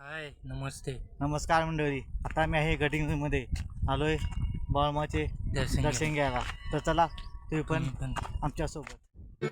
हाय नमस्ते. नमस्कार मंडळी. आता मी आहे गटिंगमध्ये आलोय बाळमाचे दर्शन दर्शन घ्यायला. तर चला तुम्ही पण पण. आमच्यासोबत.